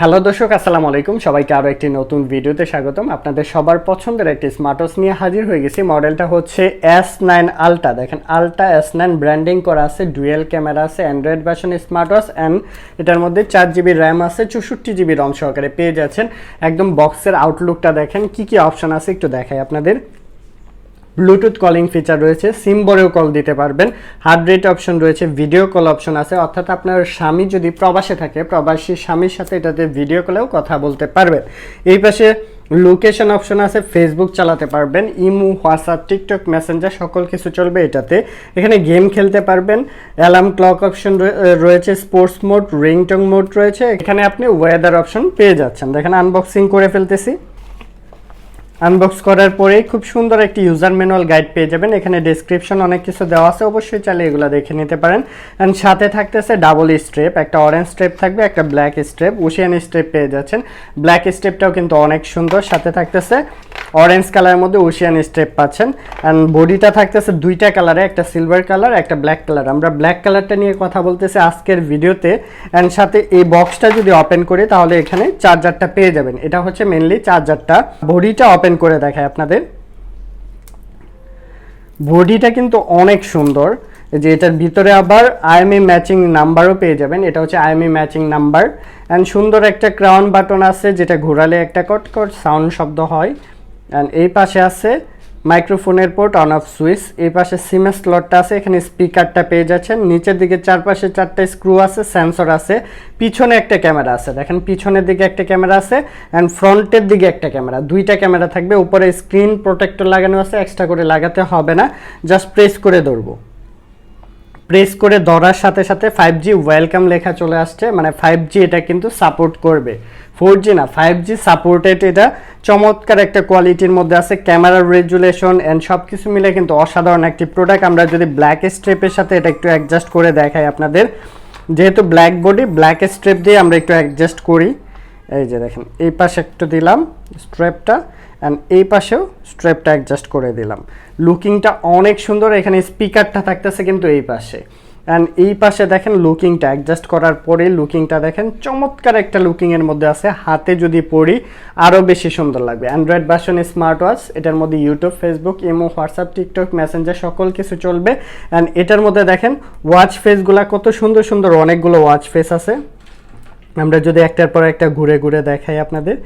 Hello দর্শক, আসসালামু আলাইকুম। সবাইকে আরও একটি নতুন ভিডিওতে স্বাগতম। আপনাদের সবার পছন্দের একটি স্মার্টওয়াচ নিয়ে হাজির হয়ে গেছি। মডেলটা হচ্ছে এস নাইন আলটা দেখেন আলটা এস নাইন ব্র্যান্ডিং করা আছে ডুয়েল ক্যামেরা আছে অ্যান্ড্রয়েড ভার্সন স্মার্টওয়াচ অ্যান্ড এটার মধ্যে চার জিবি র্যাম আছে, চৌষট্টি জিবি রম সহকারে পেয়ে যাচ্ছেন। একদম বক্সের আউটলুকটা দেখেন, কি কি অপশন আছে একটু দেখাই আপনাদের। ব্লুটুথ কলিং ফিচার রয়েছে সিম ভরেও কল দিতে পারবেন। হার্ড রেট অপশন রয়েছে ভিডিও কল অপশন আছে। অর্থাৎ আপনার স্বামী যদি প্রবাসে থাকে, প্রবাসী স্বামীর সাথে এটাতে ভিডিও কলেও কথা বলতে পারবেন। এই পাশে লোকেশন অপশন আছে ফেসবুক চালাতে পারবেন, ইমু হোয়াটসঅ্যাপ টিকটক মেসেঞ্জার সকল কিছু চলবে এটাতে। এখানে গেম খেলতে পারবেন অ্যালার্ম ক্লক অপশন রয়েছে স্পোর্টস মোড রিংটং মোড রয়েছে। এখানে আপনি ওয়েদার অপশন পেয়ে যাচ্ছেন। দেখেন আনবক্সিং করে ফেলতেছি। আনবক্স করার পরেই খুব সুন্দর একটি ইউজার ম্যানুয়াল গাইড পেয়ে যাবেন। এখানে ডেসক্রিপশন অনেক কিছু দেওয়া আছে, অবশ্যই চাইলে এগুলো দেখে নিতে পারেন। অ্যান্ড সাথে থাকতেছে ডাবল স্ট্রেপ একটা অরেঞ্জ স্ট্রেপ থাকবে, একটা ব্ল্যাক স্ট্রেপ ওশিয়ান স্ট্রেপ পেয়ে যাচ্ছেন। ব্ল্যাক স্ট্রেপটাও কিন্তু অনেক সুন্দর। সাথে থাকতেছে অরেঞ্জ কালারের মধ্যে ওশিয়ান স্টেপ পাচ্ছেন। অ্যান্ড বডিটা থাকতেছে দুইটা কালারে একটা সিলভার কালার একটা ব্ল্যাক কালার আমরা ব্ল্যাক কালারটা নিয়ে কথা বলতেছি আজকের ভিডিওতে। অ্যান্ড সাথে এই বক্সটা যদি ওপেন করি, তাহলে এখানে চার্জারটা পেয়ে যাবেন। এটা হচ্ছে মেনলি চার্জারটা বডিটা ওপেন করে দেখায় আপনাদের। বডিটা কিন্তু অনেক সুন্দর। যে এটার ভিতরে আবার আইএমই ম্যাচিং নাম্বারও পেয়ে যাবেন। এটা হচ্ছে আইএমই ম্যাচিং নাম্বার অ্যান্ড সুন্দর একটা ক্রাউন বাটন আছে, যেটা ঘোরালে একটা কট কট সাউন্ড শব্দ হয়। অ্যান্ড এই পাশে আছে মাইক্রোফোনের পোর্ট অন অফ সুইচ এই পাশে সিমের স্লটটা আছে, এখানে স্পিকারটা পেয়ে যাচ্ছেন। নিচের দিকে চারপাশে চারটে স্ক্রু আছে সেন্সর আছে। পিছনে একটা ক্যামেরা আছে। দেখেন পিছনের দিকে একটা ক্যামেরা আছে অ্যান্ড ফ্রন্টের দিকে একটা ক্যামেরা দুইটা ক্যামেরা থাকবে। উপরে স্ক্রিন প্রোটেক্টর লাগানো আছে এক্সট্রা করে লাগাতে হবে না। জাস্ট প্রেস করে ধরবো। প্রেস করে ধরার সাথে সাথে ফাইভ জি ওয়েলকাম লেখা চলে আসছে। মানে ফাইভ জি এটা কিন্তু সাপোর্ট করবে। ফোর জি না ফাইভ জি সাপোর্টেড এটা। চমৎকার একটা কোয়ালিটির মধ্যে আছে ক্যামেরার রেজুলেশন অ্যান্ড সব কিছু মিলে কিন্তু অসাধারণ একটি প্রোডাক্ট আমরা যদি ব্ল্যাক স্ট্রেপের সাথে এটা একটু অ্যাডজাস্ট করে দেখাই আপনাদের। যেহেতু ব্ল্যাক বডি ব্ল্যাক স্ট্রেপ দিয়ে আমরা একটু অ্যাডজাস্ট করি। এই যে দেখেন, এই পাশে একটু দিলাম স্ট্রেপটা অ্যান্ড এই পাশেও স্ট্রেপটা অ্যাডজাস্ট করে দিলাম। লুকিংটা অনেক সুন্দর, এখানে স্পিকারটা থাকতেছে কিন্তু এই পাশে। অ্যান্ড এই পাশে দেখেন লুকিংটা অ্যাডজাস্ট করার পরে লুকিংটা দেখেন, চমৎকার একটা লুকিংয়ের মধ্যে আছে। হাতে যদি পড়ি আরও বেশি সুন্দর লাগবে। অ্যান্ড্রয়েড ভার্সন স্মার্ট ওয়াচ এটার মধ্যে YouTube Facebook Imo WhatsApp TikTok Messenger সকল কিছু চলবে। অ্যান্ড এটার মধ্যে দেখেন ওয়াচ ফেসগুলো কত সুন্দর সুন্দর, অনেকগুলো ওয়াচ ফেস আছে। আমরা যদি একটার পর একটা ঘুরে ঘুরে দেখাই আপনাদের,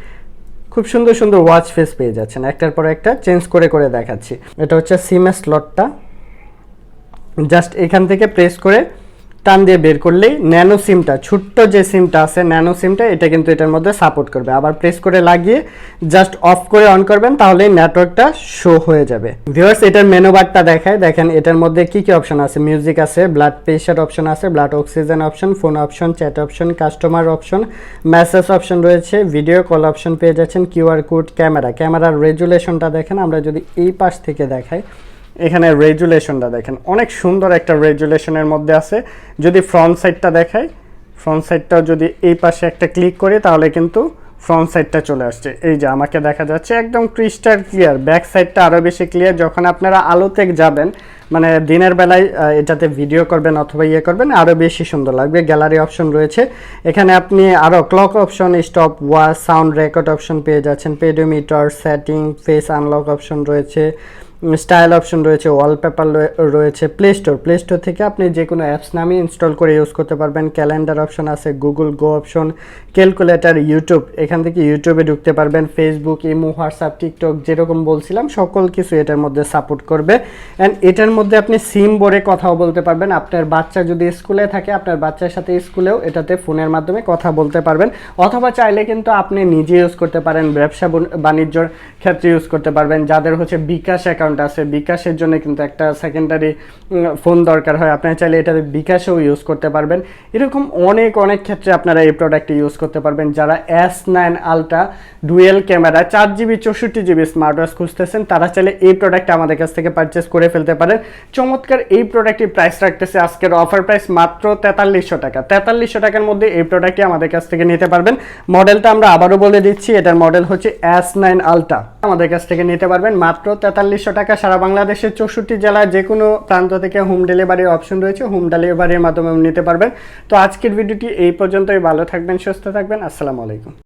খুব সুন্দর সুন্দর ওয়াচ ফেস পেয়ে যাচ্ছেন। একটার পর একটা চেঞ্জ করে করে দেখাচ্ছি। এটা হচ্ছে সিমের স্লটটা জাস্ট এখান থেকে প্রেস করে টান দিয়ে বের করলেই ন্যানো সিমটা, ছোট্ট যে সিমটা আছে ন্যানো সিমটা, এটা কিন্তু এটার মধ্যে সাপোর্ট করবে। আবার প্রেস করে লাগিয়ে জাস্ট অফ করে অন করবেন তাহলে নেটওয়ার্কটা শো হয়ে যাবে। ভিউয়ার্স এটার মেনু বারটা দেখায়। দেখেন, এটার মধ্যে কি কি অপশন আছে? মিউজিক আছে ব্লাড প্রেশার অপশন আছে blood oxygen option phone option chat option customer option message option রয়েছে ভিডিও কল অপশন পেয়ে যাচ্ছেন কিউআর কোড ক্যামেরা ক্যামেরার রেজুলেশনটা দেখেন, আমরা যদি এই পাশ থেকে দেখাই এখানে রেজুলেশনটা দেখেন। অনেক সুন্দর একটা রেজুলেশনের মধ্যে আছে। যদি ফ্রন্ট সাইডটা দেখাই ফ্রন্ট সাইডটাও যদি এই পাশে একটা ক্লিক করি, তাহলে কিন্তু ফ্রন্ট সাইডটা চলে আসছে। এই যে আমাকে দেখা যাচ্ছে, একদম ক্রিস্টাল ক্লিয়ার ব্যাক সাইডটা আরও বেশি ক্লিয়ার যখন আপনারা আলোতে যাবেন মানে দিনের বেলায় এটাতে ভিডিও করবেন অথবা ইয়ে করবেন আরও বেশি সুন্দর লাগবে। গ্যালারি অপশন রয়েছে। এখানে আপনি আরও clock option stop watch sound record option পেয়ে যাচ্ছেন। Pedometer setting face unlock option রয়েছে। স্টাইল অপশন রয়েছে ওয়ালপেপার রয়েছে প্লে স্টোর প্লে স্টোর থেকে আপনি যে কোনো অ্যাপস নামিয়ে ইনস্টল করে ইউজ করতে পারবেন। ক্যালেন্ডার অপশন আছে Google go option calculator YouTube এখান থেকে ইউটিউবে ঢুকতে পারবেন ফেসবুক ইমো হোয়াটসঅ্যাপ টিকটক যেরকম বলছিলাম, সকল কিছু এটার মধ্যে সাপোর্ট করবে। অ্যান্ড এটার মধ্যে আপনি সিম বোর্ডে কথাও বলতে পারবেন। আপনার বাচ্চা যদি স্কুলে থাকে, আপনার বাচ্চার সাথে স্কুলেও এটাতে ফোনের মাধ্যমে কথা বলতে পারবেন। অথবা চাইলে কিন্তু আপনি নিজে ইউজ করতে পারেন, ব্যবসা বাণিজ্যর ক্ষেত্রে ইউজ করতে পারবেন। যাদের হচ্ছে বিকাশ অ্যাকাউন্ট আছে, বিকাশের জন্য কিন্তু একটা সেকেন্ডারি ফোন দরকার হয়। আপনারা চাইলে এটাতে বিকাশেও ইউজ করতে পারবেন। এরকম অনেক অনেক ক্ষেত্রে আপনারা এই প্রোডাক্টটি ইউজ করতে পারবেন। যারা S nine ultra dual camera চার জিবি, চৌষট্টি জিবি স্মার্ট ওয়াচ খুঁজতেছেন, তারা চাইলে এই প্রোডাক্টটা আমাদের কাছ থেকে পারচেস করে ফেলতে পারেন। চমৎকার, এই প্রোডাক্টটির প্রাইস রাখতেছে আজকের অফার প্রাইস মাত্র তেতাল্লিশশো টাকা। তেতাল্লিশশো টাকার মধ্যে এই প্রোডাক্টটি আমাদের কাছ থেকে নিতে পারবেন। মডেলটা আমরা আবারও বলে দিচ্ছি, এটার মডেল হচ্ছে এস নাইন আলট্রা আমাদের কাছ থেকে নিতে পারবেন মাত্র তেতাল্লিশশো টাকা টাকা সারা বাংলাদেশের চৌষট্টি জেলার যে কোনো প্রান্ত থেকে হোম ডেলিভারির অপশন রয়েছে। হোম ডেলিভারির মাধ্যমে নিতে পারবেন। তো আজকের ভিডিওটি এই পর্যন্তই। ভালো থাকবেন, সুস্থ থাকবেন। আসসালামু আলাইকুম।